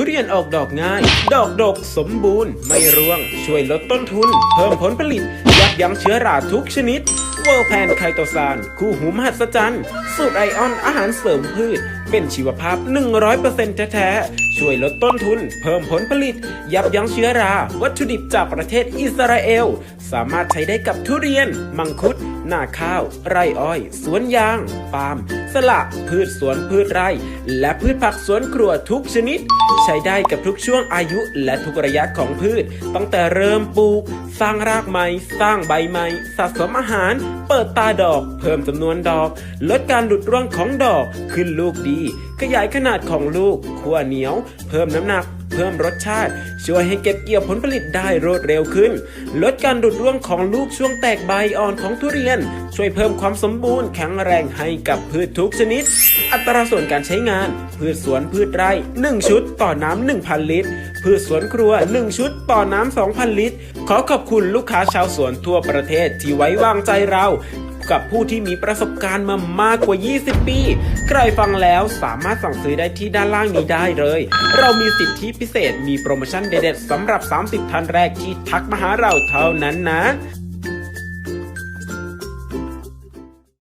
ทุเรียนออกดอกง่าย ดอกดกสมบูรณ์ ไม่ร่วง ช่วยลดต้นทุน เพิ่มผลผลิต ยับยั้งเชื้อราทุกชนิด เวอร์แพนไคโตซาน คู่หูมหัศจรรย์ สูตรไอออนอาหารเสริมพืช เป็นชีวภาพ 100%แท้ๆ ช่วยลดต้นทุน เพิ่มผลผลิต ยับยั้งเชื้อรา วัตถุดิบจากประเทศอิสราเอล สามารถใช้ได้กับทุเรียน มังคุดนาข้าว ไรอ้อย สวนยาง ปาล์ม สละพืชสวนพืชไร่ และพืชผักสวนครัวทุกชนิด ใช้ได้กับทุกช่วงอายุและทุกระยะของพืช ตั้งแต่เริ่มปลูก สร้างรากใหม่ สร้างใบใหม่ สะสมอาหาร เปิดตาดอก เพิ่มจำนวนดอก ลดการหลุดร่วงของดอก ขึ้นลูกดี ขยายขนาดของลูก ขั้วเหนียว เพิ่มน้ำหนัก เพิ่มรสชาติ ช่วยให้เก็บเกี่ยวผลผลิตได้รวดเร็วขึ้น ลดการดุดร่วงของลูกช่วงแตกใบอ่อนของทุเรียน ช่วยเพิ่มความสมบูรณ์แข็งแรงให้กับพืชทุกชนิด อัตราส่วนการใช้งาน พืชสวนพืชไร่ 1 ชุดต่อน้ำ1,000 ลิตร พืชสวนครัว 1 ชุดต่อน้ำ2,000 ลิตร ขอขอบคุณลูกค้าชาวสวนทั่วประเทศที่ไว้วางใจเรา กับผู้ที่มีประสบการณ์มามากกว่า 20 ปี ใครฟังแล้วสามารถสั่งซื้อได้ที่ด้านล่างนี้ได้เลย เรามีสิทธิพิเศษมีโปรโมชั่นเด็ดๆสำหรับ 30 ท่านแรกที่ทักมาหาเราเท่านั้นนะ